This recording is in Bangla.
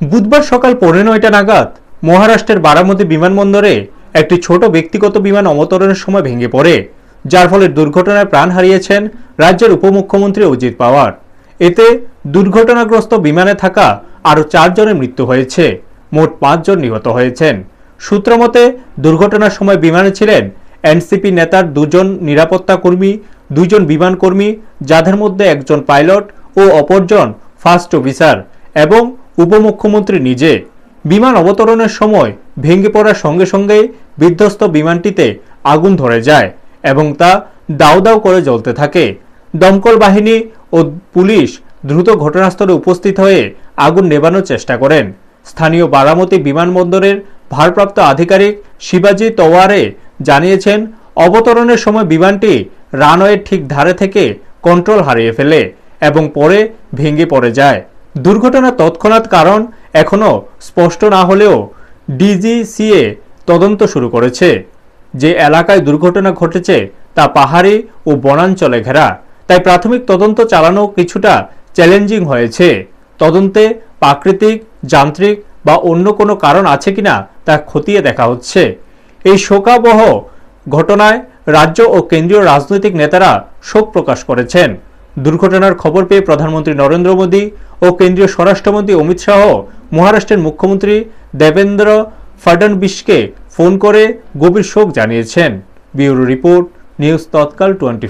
বুধবার সকাল পৌনে নয়টা নাগাদ মহারাষ্ট্রের বারামতি বিমানবন্দরে একটি ছোট ব্যক্তিগত বিমান অবতরণের সময় ভেঙে পড়ে, যার ফলে দুর্ঘটনায় প্রাণ হারিয়েছেন রাজ্যের উপমুখ্যমন্ত্রী অজিত পাওয়ার। এতে দুর্ঘটনাগ্রস্ত বিমানে থাকা আরও চারজনের মৃত্যু হয়েছে, মোট পাঁচজন নিহত হয়েছেন। সূত্রমতে দুর্ঘটনার সময় বিমানে ছিলেন এনসিপি নেতার দুজন নিরাপত্তা কর্মী, দুজন বিমান কর্মী, যাদের মধ্যে একজন পাইলট ও অপরজন ফার্স্ট অফিসার এবং উপমুখ্যমন্ত্রী নিজে বিমান অবতরণের সময় ভেঙে পড়ার সঙ্গে সঙ্গেই বিধ্বস্ত বিমানটিতে আগুন ধরে যায় এবং তা দাউ দাউ করে জ্বলতে থাকে। দমকল বাহিনী ও পুলিশ দ্রুত ঘটনাস্থলে উপস্থিত হয়ে আগুন নেভানোর চেষ্টা করেন। স্থানীয় বারামতি বিমানবন্দরের ভারপ্রাপ্ত আধিকারিক শিবাজি তোয়ারে জানিয়েছেন, অবতরণের সময় বিমানটি রানওয়ের ঠিক ধারে থেকে কন্ট্রোল হারিয়ে ফেলে এবং পরে ভেঙে পড়ে যায়। দুর্ঘটনার তৎক্ষণাৎ কারণ এখনও স্পষ্ট না হলেও ডিজিসিএ তদন্ত শুরু করেছে। যে এলাকায় দুর্ঘটনা ঘটেছে তা পাহাড়ি ও বনাঞ্চলে ঘেরা। তাই প্রাথমিক তদন্ত চালানো কিছুটা চ্যালেঞ্জিং হয়েছে। তদন্তে প্রাকৃতিক, যান্ত্রিক বা অন্য কোনো কারণ আছে কিনা তা খতিয়ে দেখা হচ্ছে। এই শোকাবহ ঘটনায় রাজ্য ও কেন্দ্রীয় রাজনৈতিক নেতারা শোক প্রকাশ করেছেন। দুর্ঘটনার খবর পেয়ে প্রধানমন্ত্রী নরেন্দ্র মোদী ও কেন্দ্রীয় স্বরাষ্ট্রমন্ত্রী অমিত শাহ মহারাষ্ট্রের মুখ্যমন্ত্রী দেবেন্দ্র ফাডনবিশকে ফোন করে গভীর শোক জানিয়েছেন। Bureau report, news Tatkal twenty